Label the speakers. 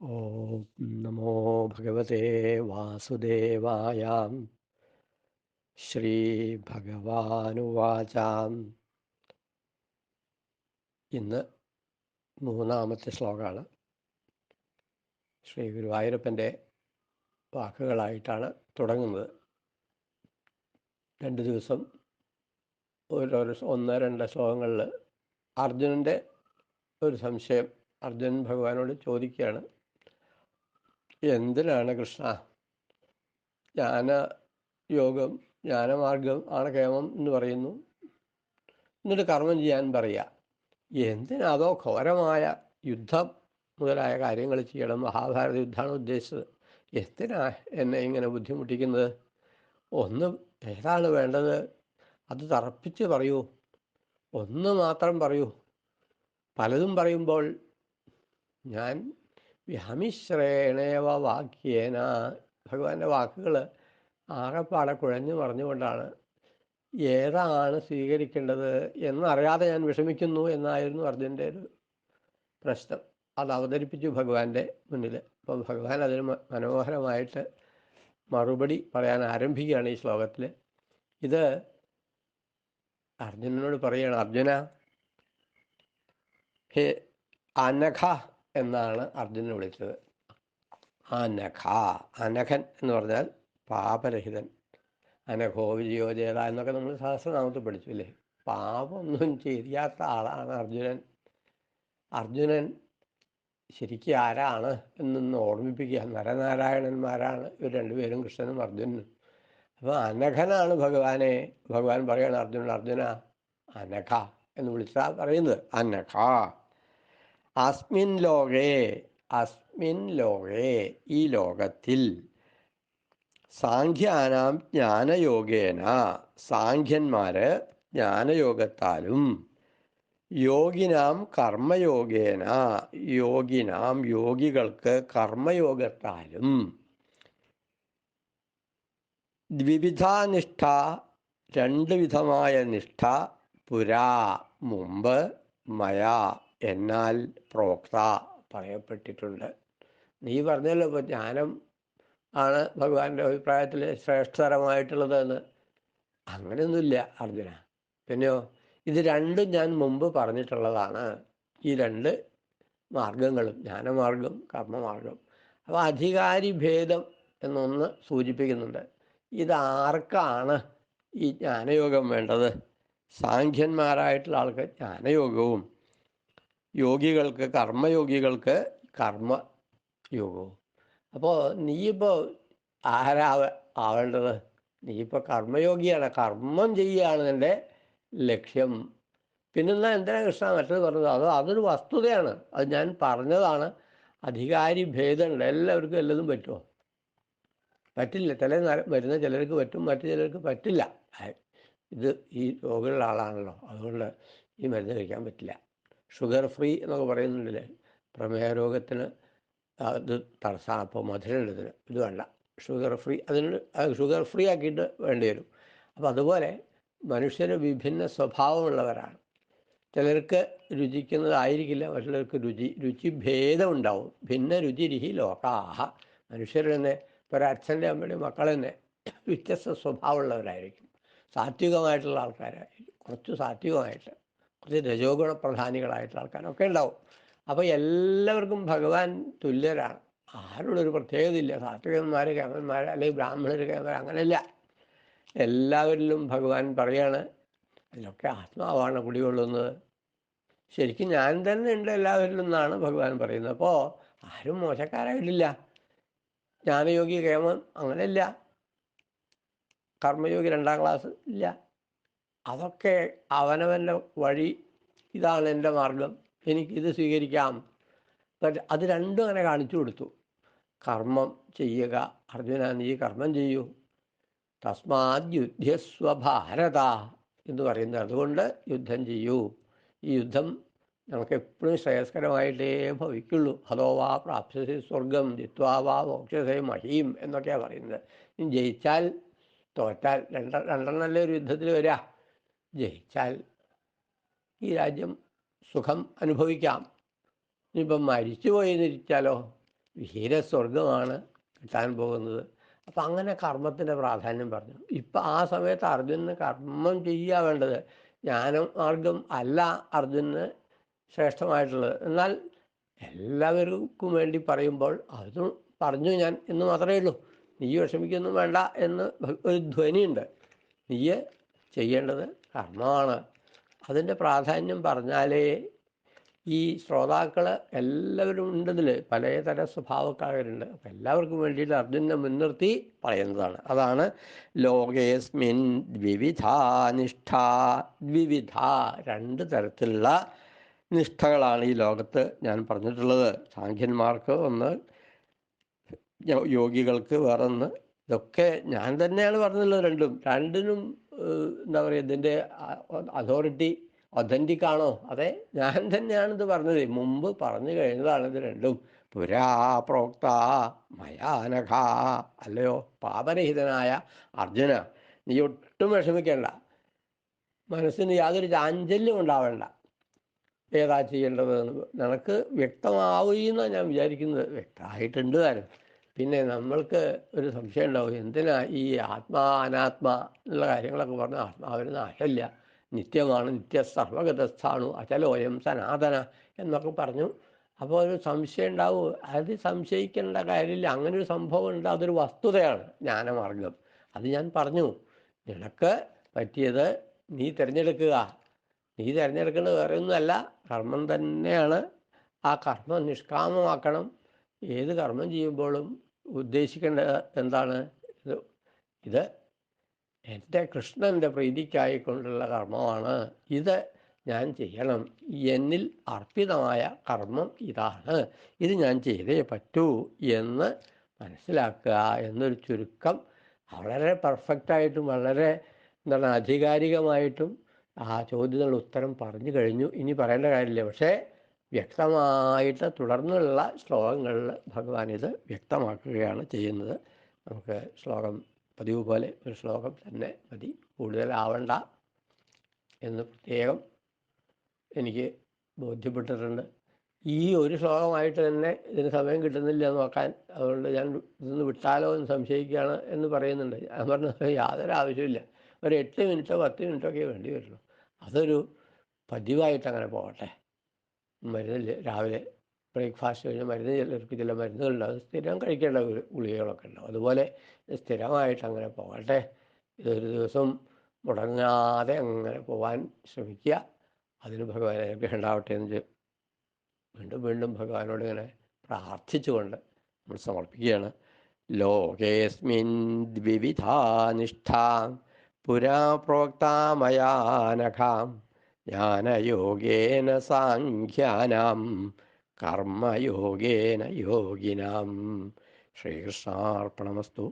Speaker 1: ॐ नमो भगवते वासुदेवाय ശ്രീഭഗവാനുവാച ഇന്ന് മൂന്നാമത്തെ ശ്ലോകമാണ് ശ്രീ ഗുരുവായൂരപ്പൻ്റെ വാക്കുകളായിട്ടാണ് തുടങ്ങുന്നത് രണ്ട് ദിവസം ഓരോരോ ഒന്ന് രണ്ട് ശ്ലോകങ്ങളിൽ അർജുനൻ്റെ ഒരു സംശയം അർജുനൻ ഭഗവാനോട് ചോദിക്കുകയാണ് എന്തിനാണ് കൃഷ്ണ? ജ്ഞാന യോഗം ജ്ഞാനമാർഗം ആണ് കേമം എന്ന് പറയുന്നു. എന്നിട്ട് കർമ്മം ചെയ്യാൻ പറയുക എന്തിനാതോ ഘോരമായ യുദ്ധം മുതലായ കാര്യങ്ങൾ ചെയ്യണം? മഹാഭാരത യുദ്ധമാണ് ഉദ്ദേശിച്ചത്. എന്തിനാ എന്നെ ഇങ്ങനെ ബുദ്ധിമുട്ടിക്കുന്നത്? ഒന്ന് ഏതാണ് വേണ്ടത്? അത് തറപ്പിച്ച് പറയൂ. ഒന്ന് മാത്രം പറയൂ. പലതും പറയുമ്പോൾ ഞാൻ വ്യാമിശ്രേണേവ വാക്യേന. ഭഗവാന്റെ വാക്കുകൾ ആകെപ്പാടെ കുഴഞ്ഞു പറഞ്ഞുകൊണ്ടാണ് ഏതാണ് സ്വീകരിക്കേണ്ടത് എന്നറിയാതെ ഞാൻ വിഷമിക്കുന്നു എന്നായിരുന്നു അർജുന്റെ ഒരു പ്രശ്നം. അത് അവതരിപ്പിച്ചു ഭഗവാന്റെ മുന്നിൽ അപ്പം ഭഗവാൻ അതിന് മനോഹരമായിട്ട് മറുപടി പറയാൻ ആരംഭിക്കുകയാണ് ഈ ശ്ലോകത്തിൽ ഇത് അർജുനനോട് പറയുകയാണ് അർജുന ഹേ അനഘ എന്നാണ് അർജുനനെ വിളിച്ചത്. അനഘ അനഘൻ എന്ന് പറഞ്ഞാൽ പാപരഹിതൻ. അനഘോ വിജയോ ജേത എന്നൊക്കെ നമ്മൾ സഹസ്രനാമത്തിൽ പഠിച്ചു അല്ലേ? പാപമൊന്നും ചെയ്യാത്ത ആളാണ് അർജുനൻ. അർജുനൻ ശരിക്കും ആരാണ് എന്നൊന്ന് ഓർമ്മിപ്പിക്കുക. നരനാരായണന്മാരാണ് ഇവർ രണ്ടുപേരും കൃഷ്ണനും അർജുനനും. അപ്പോൾ അനഘനാണ് ഭഗവാനെ. ഭഗവാൻ പറയാണ് അർജുനൻ അർജുന അനഘ എന്ന് വിളിച്ചാൽ പറയുന്നത്. അനഘ. അസ്മിൻ ലോകേ അസ്മിൻ ലോകേ ഈ ലോകത്തിൽ സാഖ്യാനാം ജ്ഞാനയോഗേന. സാഖ്യന്മാര് ജ്ഞാനയോഗത്താലും യോഗിനാം കർമ്മയോഗേന. യോഗിനാം യോഗികൾക്ക് കർമ്മയോഗത്താലും ദ്വിവിധാനിഷ്ഠ രണ്ട് വിധമായ നിഷ്ഠ പുരാ മുമ്പ് മയാ എന്നാൽ പ്രോക്ത പറയപ്പെട്ടിട്ടുണ്ട്. നീ പറഞ്ഞല്ലോ ഇപ്പോൾ ജ്ഞാനം ആണ് ഭഗവാന്റെ അഭിപ്രായത്തിൽ ശ്രേഷ്ഠതരമായിട്ടുള്ളതെന്ന്. അങ്ങനെയൊന്നുമില്ല അർജുന. പിന്നെയോ ഇത് രണ്ടും ഞാൻ മുമ്പ് പറഞ്ഞിട്ടുള്ളതാണ്. ഈ രണ്ട് മാർഗങ്ങളും ജ്ഞാനമാർഗം കർമ്മമാർഗം. അപ്പോൾ അധികാരി ഭേദം എന്നൊന്ന് സൂചിപ്പിക്കുന്നുണ്ട്. ഇതാർക്കാണ് ഈ ജ്ഞാനയോഗം വേണ്ടത്? സാഖ്യന്മാരായിട്ടുള്ള ആൾക്ക് ജ്ഞാനയോഗവും യോഗികൾക്ക് കർമ്മയോഗികൾക്ക് കർമ്മ യോഗവും. അപ്പോൾ നീയിപ്പോൾ ആരാവ ആവേണ്ടത്? നീയിപ്പോൾ കർമ്മയോഗിയാണ്. കർമ്മം ചെയ്യുകയാണ് എന്റെ ലക്ഷ്യം. പിന്നെന്താ? എന്തിനാ കൃഷ്ണ മറ്റത് പറഞ്ഞത്? അത് അതൊരു വസ്തുതയാണ്. അത് ഞാൻ പറഞ്ഞതാണ്. അധികാരി ഭേദമുണ്ട്. എല്ലാവർക്കും എല്ലതും പറ്റുമോ? പറ്റില്ല. ചില വരുന്ന ചിലർക്ക് പറ്റും. മറ്റു ചിലർക്ക് പറ്റില്ല. ഇത് ഈ രോഗമുള്ള ആളാണല്ലോ. അതുകൊണ്ട് ഈ മരുന്ന് കഴിക്കാൻ പറ്റില്ല. ഷുഗർ ഫ്രീ എന്നൊക്കെ പറയുന്നുണ്ടല്ലേ? പ്രമേഹ രോഗത്തിന് അത് തടസ്സമാണ് അപ്പോൾ മധുരം ഇതിന് ഇത് വേണ്ട. ഷുഗർ ഫ്രീ അതിന് ഷുഗർ ഫ്രീ ആക്കിയിട്ട് വേണ്ടി വരും. അപ്പോൾ അതുപോലെ മനുഷ്യർ വിഭിന്ന സ്വഭാവമുള്ളവരാണ്. ചിലർക്ക് രുചിക്കുന്നതായിരിക്കില്ല മറ്റുള്ളവർക്ക് രുചി രുചി ഭേദം ഉണ്ടാവും ഭിന്ന രുചിരിഹി ലോകാഹ. മനുഷ്യർ തന്നെ ഇപ്പോൾ ഒരച്ഛന്റെ അമ്മയുടെ മക്കൾ തന്നെ വ്യത്യസ്ത സ്വഭാവമുള്ളവരായിരിക്കും. സാത്വികമായിട്ടുള്ള ആൾക്കാരായിരിക്കും. കുറച്ച് സാത്വികമായിട്ട്. രജോഗുണ പ്രധാനികളായിട്ടുള്ള ആൾക്കാരൊക്കെ ഉണ്ടാവും. അപ്പോൾ എല്ലാവർക്കും ഭഗവാൻ തുല്യരാണ്. ആരോടും ഒരു പ്രത്യേകതയില്ല. സാത്വികന്മാർ കേമന്മാർ അല്ലെങ്കിൽ ബ്രാഹ്മണർ കേമന്മാർ അങ്ങനെയല്ല. എല്ലാവരിലും ഭഗവാൻ പറയാണ് അതിലൊക്കെ ആത്മാവാണ് കുടികൊള്ളുന്നത്. ശരിക്കും ഞാൻ തന്നെ ഉണ്ട് എല്ലാവരിലും എന്നാണ് ഭഗവാൻ പറയുന്നത്. അപ്പോൾ ആരും മോശക്കാരായിട്ടില്ല. ജ്ഞാനയോഗി കേമം അങ്ങനെയല്ല. കർമ്മയോഗി രണ്ടാം ക്ലാസ് ഇല്ല. അതൊക്കെ അവനവന്റെ വഴി ഇതാണ് എന്റെ മാർഗം എനിക്കിത് സ്വീകരിക്കാം. അത് രണ്ടും അങ്ങനെ കാണിച്ചു കൊടുത്തു. കർമ്മം ചെയ്യുക. അർജുന നീ കർമ്മം ചെയ്യൂ. തസ്മാത് യുദ്ധസ്വഭാരത എന്ന് പറയുന്നത്. അതുകൊണ്ട് യുദ്ധം ചെയ്യൂ. ഈ യുദ്ധം നമുക്ക് എപ്പോഴും ശ്രേയസ്കരമായിട്ടേ ഭവിക്കുള്ളൂ. ഹതോവാ പ്രാപ്സ്യസി സ്വർഗം ജിത്വാ വാ മോക്ഷസേ മഹീം എന്നൊക്കെയാണ് പറയുന്നത്. ജയിച്ചാൽ തോറ്റാൽ രണ്ട രണ്ടെണ്ണല്ലേ ഒരു യുദ്ധത്തിൽ വരിക ജയിച്ചാൽ ഈ രാജ്യം സുഖം അനുഭവിക്കാം. ഇനിയിപ്പം മരിച്ചുപോയി എന്നിരിച്ചാലോ വീരസ്വർഗമാണ് കിട്ടാൻ പോകുന്നത്. അപ്പം അങ്ങനെ കർമ്മത്തിന്റെ പ്രാധാന്യം പറഞ്ഞു. ഇപ്പം ആ സമയത്ത് അർജുനന് കർമ്മം ചെയ്യുക വേണ്ടത് ജ്ഞാനമാർഗം അല്ല അർജുനന് ശ്രേഷ്ഠമായിട്ടുള്ളത്. എന്നാൽ എല്ലാവർക്കും വേണ്ടി പറയുമ്പോൾ അതും പറഞ്ഞു ഞാൻ എന്ന് മാത്രമേ ഉള്ളൂ. നീ വിഷമിക്കൊന്നും വേണ്ട എന്ന് ഒരു ധ്വനിയുണ്ട്. നീ ചെയ്യേണ്ടത് കർമ്മമാണ് അതിന്റെ പ്രാധാന്യം പറഞ്ഞാലേ ഈ ശ്രോതാക്കൾ എല്ലാവരും ഉണ്ടതിൽ പലതര സ്വഭാവക്കാരുണ്ട്. അപ്പം എല്ലാവർക്കും വേണ്ടിയിട്ട് അർജുനെ മുൻനിർത്തി പറയുന്നതാണ്. അതാണ് ലോകേസ്മിൻ ദ്വിവിധ നിഷ്ഠ ദ്വിവിധ രണ്ട് തരത്തിലുള്ള നിഷ്ഠകളാണ് ഈ ലോകത്ത് ഞാൻ പറഞ്ഞിട്ടുള്ളത്. സാഖ്യന്മാർക്ക് ഒന്ന് യോഗികൾക്ക് വേറൊന്ന് ഇതൊക്കെ ഞാൻ തന്നെയാണ് പറഞ്ഞുള്ളത് രണ്ടും. രണ്ടിനും എന്താ പറയുക ഇതിന്റെ അതോറിറ്റി ഒതന്റിക് ആണോ? അതെ ഞാൻ തന്നെയാണ് ഇത് പറഞ്ഞത്. മുമ്പ് പറഞ്ഞു കഴിഞ്ഞതാണ് ഇത് രണ്ടും. പുരാ പ്രോക്ത മയാനഘ അല്ലയോ പാപരഹിതനായ അർജുന. നീ ഒട്ടും വിഷമിക്കേണ്ട. മനസ്സിന് യാതൊരു ചാഞ്ചല്യം ഉണ്ടാവേണ്ട. ഏതാ ചെയ്യേണ്ടത് നിനക്ക് വ്യക്തമാവുകയെന്നാണ് ഞാൻ വിചാരിക്കുന്നത്. വ്യക്തമായിട്ടുണ്ട് താനും പിന്നെ നമ്മൾക്ക് ഒരു സംശയം ഉണ്ടാവും എന്തിനാ ഈ ആത്മാ അനാത്മ എന്നുള്ള കാര്യങ്ങളൊക്കെ പറഞ്ഞാൽ ആത്മാവിന് നാശമില്ല. നിത്യമാണ് നിത്യ സർവഗതസ്ഥാണു അചലോയം സനാതന എന്നൊക്കെ പറഞ്ഞു. അപ്പോൾ ഒരു സംശയം ഉണ്ടാവും. അത് സംശയിക്കേണ്ട കാര്യമില്ല. അങ്ങനെ ഒരു സംഭവം ഉണ്ട്. അതൊരു വസ്തുതയാണ് ജ്ഞാനമാർഗം. അത് ഞാൻ പറഞ്ഞു. നിനക്ക് പറ്റിയത് നീ തിരഞ്ഞെടുക്കുക. നീ തിരഞ്ഞെടുക്കേണ്ടത് വേറെ ഒന്നുമല്ല. കർമ്മം തന്നെയാണ്. ആ കർമ്മം നിഷ്കാമമാക്കണം. ഏത് കർമ്മം ചെയ്യുമ്പോഴും ഉദ്ദേശിക്കേണ്ടത് എന്താണ്? ഇത് ഇത് എന്റെ കൃഷ്ണന്റെ പ്രീതിക്കായിക്കൊണ്ടുള്ള കർമ്മമാണ്. ഇത് ഞാൻ ചെയ്യണം. എന്നിൽ അർപ്പിതമായ കർമ്മം ഇതാണ്. ഇത് ഞാൻ ചെയ്തേ പറ്റൂ എന്ന് മനസ്സിലാക്കുക എന്നൊരു ചുരുക്കം വളരെ പെർഫെക്റ്റായിട്ടും വളരെ എന്താണ് ആധികാരികമായിട്ടും ആ ചോദ്യത്തിനുള്ള ഉത്തരം പറഞ്ഞു കഴിഞ്ഞു. ഇനി പറയേണ്ട കാര്യമില്ല. പക്ഷേ വ്യക്തമായിട്ട് തുടർന്നുള്ള ശ്ലോകങ്ങളിൽ ഭഗവാൻ ഇത് വ്യക്തമാക്കുകയാണ് ചെയ്യുന്നത്. നമുക്ക് ശ്ലോകം പതിവ് പോലെ ഒരു ശ്ലോകം തന്നെ മതി. കൂടുതലാവണ്ട എന്ന് പ്രത്യേകം എനിക്ക് ബോധ്യപ്പെട്ടിട്ടുണ്ട്. ഈ ഒരു ശ്ലോകമായിട്ട് തന്നെ ഇതിന് സമയം കിട്ടുന്നില്ല നോക്കാൻ അതുകൊണ്ട് ഞാൻ ഇതൊന്ന് വിട്ടാലോ എന്ന് സംശയിക്കുകയാണ് എന്ന് പറയുന്നുണ്ട്. ഞാൻ പറഞ്ഞത് യാതൊരു ആവശ്യമില്ല ഒരു എട്ട് മിനിറ്റോ പത്ത് മിനിറ്റോ ഒക്കെ വേണ്ടി വരുള്ളൂ അതൊരു പതിവായിട്ട് അങ്ങനെ പോകട്ടെ. മരുന്നില്ല രാവിലെ ബ്രേക്ക്ഫാസ്റ്റ് കഴിഞ്ഞ് മരുന്ന് ചിലർക്ക് ചില മരുന്നുകളുണ്ടാവും സ്ഥിരം കഴിക്കേണ്ട ഗുളികകളൊക്കെ ഉണ്ടാവും അതുപോലെ സ്ഥിരമായിട്ട് അങ്ങനെ പോകട്ടെ. ഇതൊരു ദിവസം മുടങ്ങാതെ അങ്ങനെ പോകാൻ ശ്രമിക്കുക. അതിന് ഭഗവാൻ ഉണ്ടാവട്ടെ എന്ന് വീണ്ടും വീണ്ടും ഭഗവാനോട് ഇങ്ങനെ പ്രാർത്ഥിച്ചുകൊണ്ട് നമ്മൾ സമർപ്പിക്കുകയാണ്. ലോകേസ്മിൻ ദ്വിവിധാ നിഷ്ഠാം പുരാ പ്രോക്താമയാനഘാം ജ്ഞാനയോഗേന സാഖ്യാനാം കർമ്മയോഗേന യോഗിനാം. ശ്രീകൃഷ്ണാർപ്പണമസ്തു.